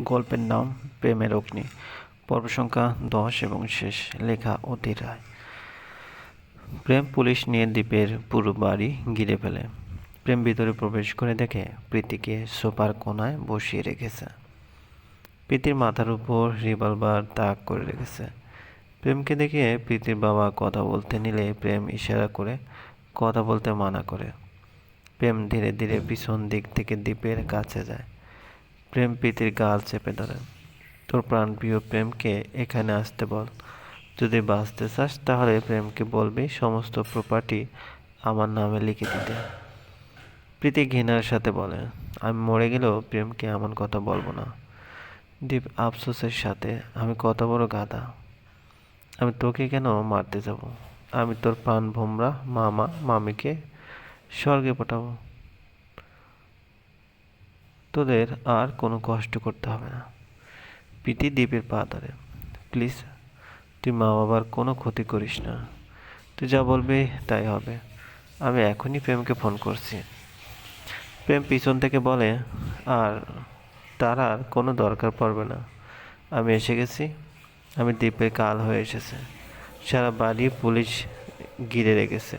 গল্পের নাম প্রেমের অগ্নি। পর্ব সংখ্যা দশ এবং শেষ লেখা অধীর রায়। প্রেম পুলিশ নিয়ে দ্বীপের পুরো বাড়ি ঘিরে ফেলে। প্রেম ভিতরে প্রবেশ করে দেখে প্রীতিকে সোপার কোনায় বসিয়ে রেখেছে। প্রীতির মাথার উপর রিভলভার তাক করে রেখেছে। প্রেমকে দেখে প্রীতির বাবা কথা বলতে নিলে প্রেম ইশারা করে, কথা বলতে মানা করে। প্রেম ধীরে ধীরে পিছন দিক থেকে দ্বীপের কাছে যায়। প্রেম প্রীতির গাল চেপে ধরে। তোর প্রাণপ্রিয় প্রেমকে এখানে আসতে বল। যদি বাঁচতে চাস, তাহলে প্রেমকে বলবি সমস্ত প্রপার্টি আমার নামে লিখে দিতে। প্রীতি ঘৃণার সাথে বলে, আমি মরে গেলেও প্রেমকে এমন কথা বলব না। দীপ আফসোসের সাথে, আমি কত বড় গাধা। আমি তোকে কেন মারতে যাব? আমি তোর প্রাণ ভোমরা মামা, মামিকে স্বর্গে পাঠাবো তোদের আর কোনো কষ্ট করতে হবে না। প্রীতি দ্বীপের পা ধরে প্লিজ, তুই মা বাবার কোনো ক্ষতি করিস না। তুই যা বলবি তাই হবে। আমি এখনই প্রেমকে ফোন করছি। প্রেম পিছন থেকে বলে, আর তার আর কোনো দরকার পড়বে না। আমি এসে গেছি। আমি দ্বীপের কাল হয়ে এসেছে। সারা বাড়ি পুলিশ ঘিরে রেখেছে।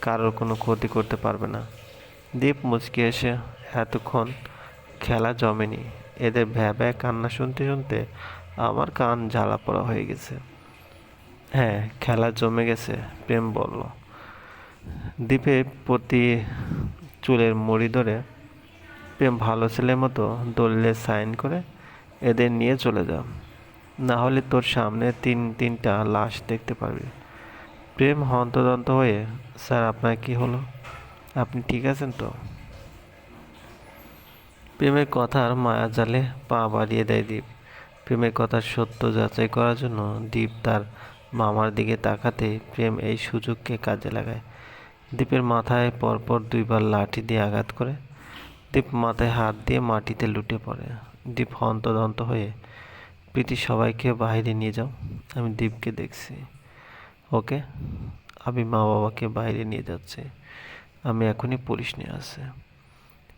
কারোর কোনো ক্ষতি করতে পারবে না। দ্বীপ মুচকি এসে এতক্ষণ খেলা জমেনি। এদের ভ্যা ভ্যা কান্না শুনতে শুনতে আমার কান জ্বালা পড়া হয়ে গেছে। হ্যাঁ খেলা জমে গেছে, প্রেম বলল। দ্বীপে প্রতি চুলের মুড়ি ধরে প্রেম ভালো ছেলের মতো দলিলে সাইন করে এদের নিয়ে চলে যা। না হলে তোর সামনে তিন, তিনটা লাশ দেখতে পারবি। প্রেম হন্তদন্ত হয়ে, স্যার, আপনার কি হলো? আপনি ঠিক আছেন তো? প্রেমের কথার মায়া জালে পা বাড়িয়ে দেয় দ্বীপ প্রেমের কথার সত্য যাচাই করার জন্য দ্বীপ তার মামার দিকে তাকাতে প্রেম এই সুযোগকে কাজে লাগায়। দ্বীপের মাথায় পরপর দুইবার লাঠি দিয়ে আঘাত করে। দ্বীপ মাথায় হাত দিয়ে মাটিতে লুটে পড়ে। দ্বীপ হন্তদন্ত হয়ে, প্রীতি, সবাইকে বাইরে নিয়ে যাও, আমি দ্বীপকে দেখছি। ওকে? আমি মা বাবাকে বাইরে নিয়ে যাচ্ছি। আমি এখনই পুলিশ নিয়ে আসে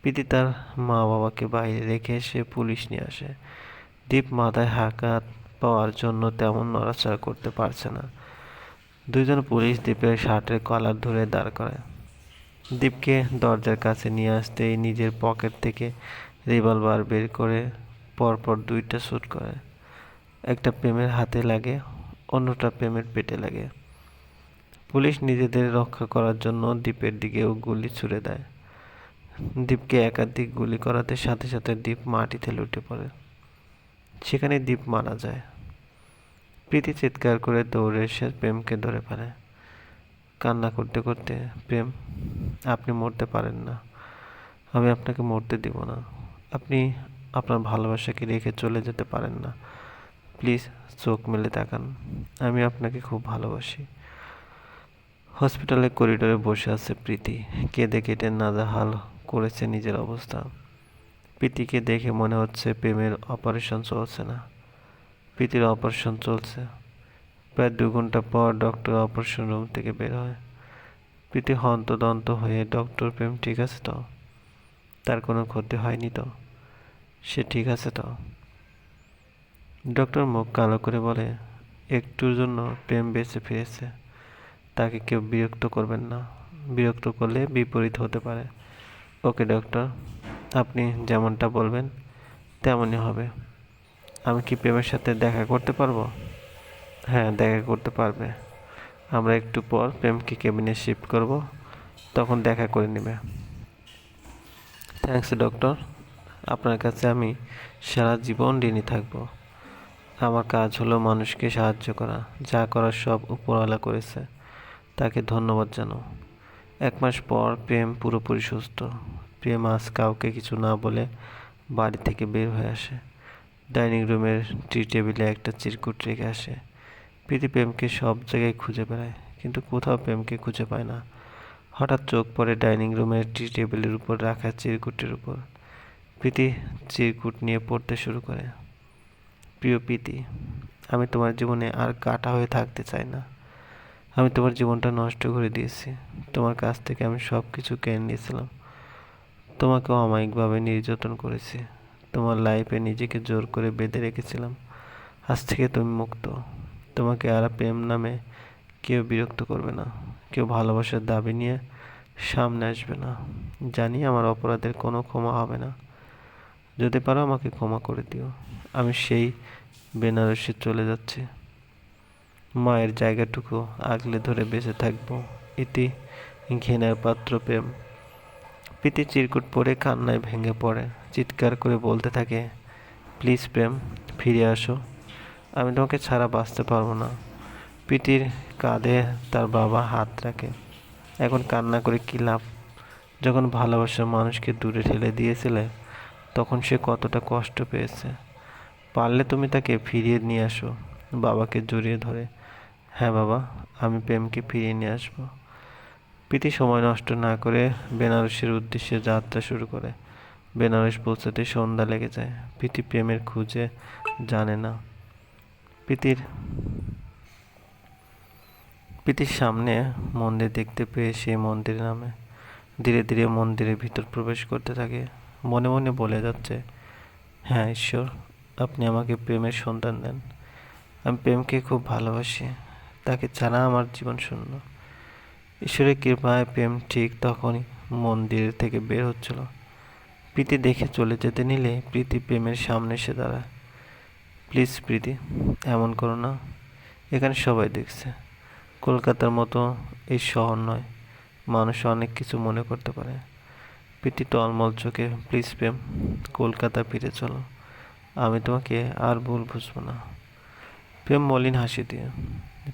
প্রীতি তার মা বাবাকে বাইরে রেখে সে পুলিশ নিয়ে আসে। দীপ মাথায় হাকাত পাওয়ার জন্য তেমন নড়াচড়া করতে পারছে না। দুজন পুলিশ দ্বীপের শার্টের কলার ধরে দাঁড় করে দ্বীপকে দরজার কাছে নিয়ে আসতেই নিজের পকেট থেকে রিভলভার বের করে পরপর দুইটা শ্যুট করে একটা প্রেমের হাতে লাগে, অন্যটা প্রেমের পেটে লাগে। পুলিশ নিজেদের রক্ষা করার জন্য দ্বীপের দিকেও গুলি ছুড়ে দেয়। দ্বীপকে একাধিক গুলি করাতে সাথে সাথে দ্বীপ মাটিতে লুটে পড়ে। সেখানে দ্বীপ মারা যায়। প্রীতি চিৎকার করে দৌড়ে এসে প্রেমকে ধরে ফেলে। কান্না করতে করতে, প্রেম, আপনি মরতে পারেন না। আমি আপনাকে মরতে দিব না। আপনি আপনার ভালোবাসাকে রেখে চলে যেতে পারেন না। প্লিজ, চোখ মেলে তাকান। আমি আপনাকে খুব ভালোবাসি। হসপিটালের করিডোরে বসে আছে প্রীতি। কেঁদে কেটে নাজাহাল করেছে নিজের অবস্থা। প্রীতিকে দেখে মনে হচ্ছে প্রেমের অপারেশন চলছে না। প্রীতির অপারেশন চলছে। প্রায় দু ঘণ্টা পর ডক্টর অপারেশন রুম থেকে বের হয়। প্রীতি হন্তদন্ত হয়ে ডক্টর প্রেম ঠিক আছে তো? তার কোনো ক্ষতি হয়নি তো? সে ঠিক আছে তো? ডক্টর মুখ কালো করে বলে, একটুর জন্য প্রেম বেঁচে ফিরেছে। তাকে কেউ বিরক্ত করবেন না। বিরক্ত করলে বিপরীত হতে পারে। ওকে ডক্টর আপনি যেমনটা বলবেন তেমনই হবে। আমি কি প্রেমের সাথে দেখা করতে পারব? হ্যাঁ দেখা করতে পারবে। আমরা একটু পর প্রেমকে কেবিনে শিফট করব, তখন দেখা করে নেবে। থ্যাঙ্কস ডক্টর আপনার কাছে আমি সারা জীবন ঋণী থাকব। আমার কাজ হলো মানুষকে সাহায্য করা, যা করার সব উপরওয়ালা করেছে। তাকে ধন্যবাদ জানো এক মাস পর প্রেম পুরোপুরি সুস্থ। প্রেম আজ কাউকে কিছু না বলে বাড়ি থেকে বের হয়ে আসে। ডাইনিং রুমের টি টেবিলে একটা চিরকুট রেখে আসে। প্রীতি প্রেমকে সব জায়গায় খুঁজে বেড়ায়, কিন্তু কোথাও প্রেমকে খুঁজে পায় না। হঠাৎ চোখ পড়ে ডাইনিং রুমের টি টেবিলের উপর রাখা চিরকুটের উপর। প্রীতি চিরকুট নিয়ে পড়তে শুরু করে। প্রিয় প্রীতি, আমি তোমার জীবনে আর কাটা হয়ে থাকতে চাই না। আমি তোমার জীবনটা নষ্ট করে দিয়েছি। তোমার কাছ থেকে আমি সব কিছু কেড়ে নিয়েছিলাম। তোমাকেও অমায়িকভাবে নির্যাতন করেছি। তোমার লাইফে নিজেকে জোর করে বেঁধে রেখেছিলাম। আজ থেকে তুমি মুক্ত। তোমাকে আর প্রেম নামে কেউ বিরক্ত করবে না। কেউ ভালোবাসার দাবি নিয়ে সামনে আসবে না। জানি আমার অপরাধের কোনো ক্ষমা হবে না। যদি পারো আমাকে ক্ষমা করে দিও। আমি সেই বেনারসে চলে যাচ্ছি। মায়ের জায়গাটুকু আগলে ধরে বেঁচে থাকব। ইতি ঘৃণার পাত্র প্রেম। প্রীতি চিরকুট পরে কান্নায় ভেঙে পড়ে। চিৎকার করে বলতে থাকে, প্লিজ প্রেম, ফিরে আসো। আমি তোমাকে ছাড়া বাঁচতে পারব না। প্রীতির কাঁধে তার বাবা হাত রাখে। এখন কান্না করে কী লাভ? যখন ভালোবাসার মানুষকে দূরে ঠেলে দিয়েছিলে, তখন সে কতটা কষ্ট পেয়েছে। পারলে তুমি তাকে ফিরিয়ে নিয়ে আসো, বাবাকে জড়িয়ে ধরে। হ্যাঁ বাবা, আমি প্রেমকে ফিরিয়ে নিয়ে আসব। প্রীতি সময় নষ্ট না করে বেনারসের উদ্দেশ্যে যাত্রা শুরু করে। বেনারস পৌঁছাতে সন্ধ্যা লেগে যায়। প্রীতি প্রেমের খুঁজে জানে না। প্রীতির প্রীতির সামনে মন্দির দেখতে পেয়ে সে মন্দির নামে। ধীরে ধীরে মন্দিরের ভিতর প্রবেশ করতে থাকে। মনে মনে বলে যাচ্ছে হ্যাঁ ঈশ্বর, আপনি আমাকে প্রেমের সন্তান দেন। আমি প্রেমকে খুব ভালোবাসি। তাকে ছাড়া আমার জীবন শূন্য। ঈশ্বরের কৃপায় প্রেম ঠিক তখনই মন্দির থেকে বের হচ্ছিল। প্রীতি দেখে চলে যেতে নিলে প্রীতি প্রেমের সামনে এসে দাঁড়ায়। প্লিজ প্রীতি, এমন করো না। এখানে সবাই দেখছে। কলকাতার মতো এই শহর নয়। মানুষ অনেক কিছু মনে করতে পারে। প্রীতি টলমল চোখে, প্লিজ প্রেম, কলকাতা ফিরে চলো। আমি তোমাকে আর ভুল বুঝব না। প্রেম মলিন হাসি দিয়ে।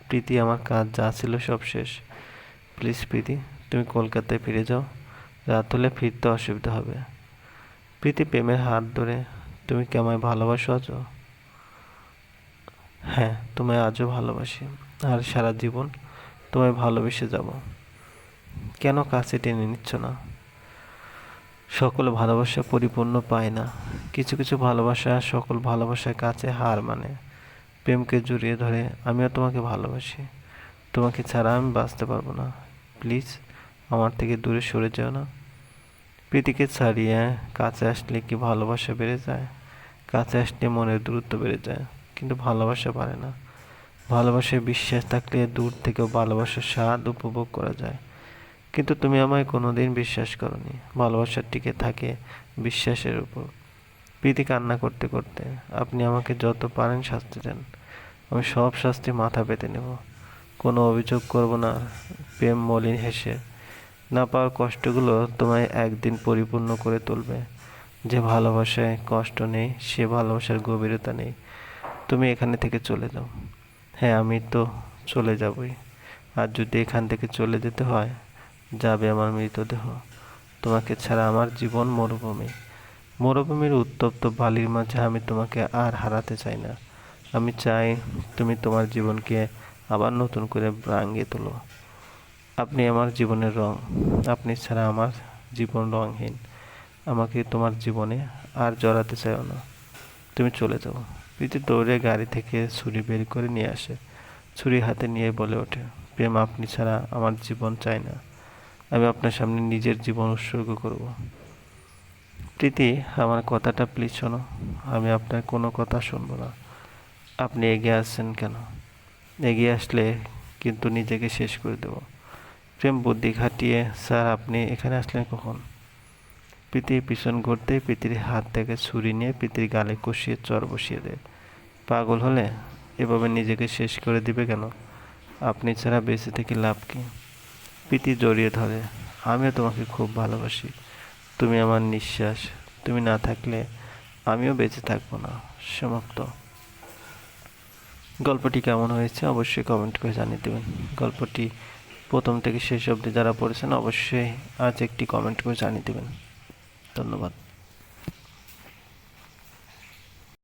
প্রীতি, আমার কাজ যা ছিল সব শেষ। প্লিজ প্রীতি, তুমি কলকাতায় ফিরে যাও। রাত হলে ফিরতে অসুবিধা হবে। প্রীতি, প্রেমের হাত ধরে, তুমি কি আমায় ভালোবাসো আজও? হ্যাঁ তোমায় আজও ভালোবাসি। আর সারা জীবন তোমায় ভালোবেসে যাব। কেন কাছে টেনে নিচ্ছ না? সকল ভালোবাসা পরিপূর্ণ পায় না। কিছু কিছু ভালোবাসা সকল ভালোবাসার কাছে হার মানে। প্রেমকে জড়িয়ে ধরে আমিও তোমাকে ভালোবাসি। তোমাকে ছাড়া আমি বাঁচতে পারব না। প্লিজ, আমার থেকে দূরে সরে যেও না। প্রীতিকে ছাড়িয়ে কাছে আসলে কি ভালোবাসা বেড়ে যায়? কাছে আসলে মনের দূরত্ব বেড়ে যায়। কিন্তু ভালোবাসা পারে না। ভালোবাসায় বিশ্বাস থাকলে দূর থেকেও ভালোবাসার স্বাদ উপভোগ করা যায়। কিন্তু তুমি আমায় কোনোদিন বিশ্বাস করনি। ভালোবাসার টিকে থাকে বিশ্বাসের উপর। প্রীতি কান্না করতে করতে আপনি আমাকে যত পারেন শাস্তি দেন। আমি সব শাস্তি মাথা পেতে নেব। কোনো অভিযোগ করব না, প্রেম মলিন হেসে। না পাওয়ার কষ্টগুলো তোমায় একদিন পরিপূর্ণ করে তুলবে। যে ভালোবাসায় কষ্ট নেই, সে ভালোবাসার গভীরতা নেই। তুমি এখানে থেকে চলে যাও। হ্যাঁ আমি তো চলে যাবই। আর যদি এখান থেকে চলে যেতে হয়, যাবে আমার মৃতদেহ। তোমাকে ছাড়া আমার জীবন মরুভূমি। মরুভূমির উত্তপ্ত বালির মাঝে আমি তোমাকে আর হারাতে চাই না। আমি চাই তুমি তোমার জীবনকে আবার নতুন করে রাঙিয়ে তোলো। আপনি আমার জীবনের রং, আপনি ছাড়া আমার জীবন রঙহীন। আমাকে তোমার জীবনে আর জড়াতে চাইও না। তুমি চলে যাও। প্রীতি দৌড়ে গাড়ি থেকে ছুরি বের করে নিয়ে আসে। ছুরি হাতে নিয়ে বলে ওঠে, প্রেম, আপনি ছাড়া আমার জীবন চাই না। আমি আপনার সামনে নিজের জীবন উৎসর্গ করব। প্রীতি আমার কথাটা প্লিজ শোনো। আমি আপনার কোনো কথা শুনব না। আপনি এগিয়ে আসছেন কেন? এগিয়ে আসলে কিন্তু নিজেকে শেষ করে দেব। প্রেম বুদ্ধি খাটিয়ে, স্যার, আপনি এখানে আসলেন কখন? প্রীতির পিছন ঘুরতে প্রীতির হাত থেকে ছুরি নিয়ে প্রীতির গালে কষিয়ে চর বসিয়ে দেয়। পাগল হলে এভাবে নিজেকে শেষ করে দিবে কেন? আপনি ছাড়া বেঁচে থেকে লাভ কি? প্রীতি জড়িয়ে ধরে, আমিও তোমাকে খুব ভালোবাসি। তুমি আমার নিঃশ্বাস, তুমি না থাকলে আমিও বেঁচে থাকব না। সমাপ্ত। গল্পটি কেমন হয়েছে অবশ্যই কমেন্ট করে জানিয়ে দেবেন। গল্পটি প্রথম থেকে শেষ অবধি যারা পড়েছেন, অবশ্যই আজ একটি কমেন্ট করে জানিয়ে দেবেন। ধন্যবাদ।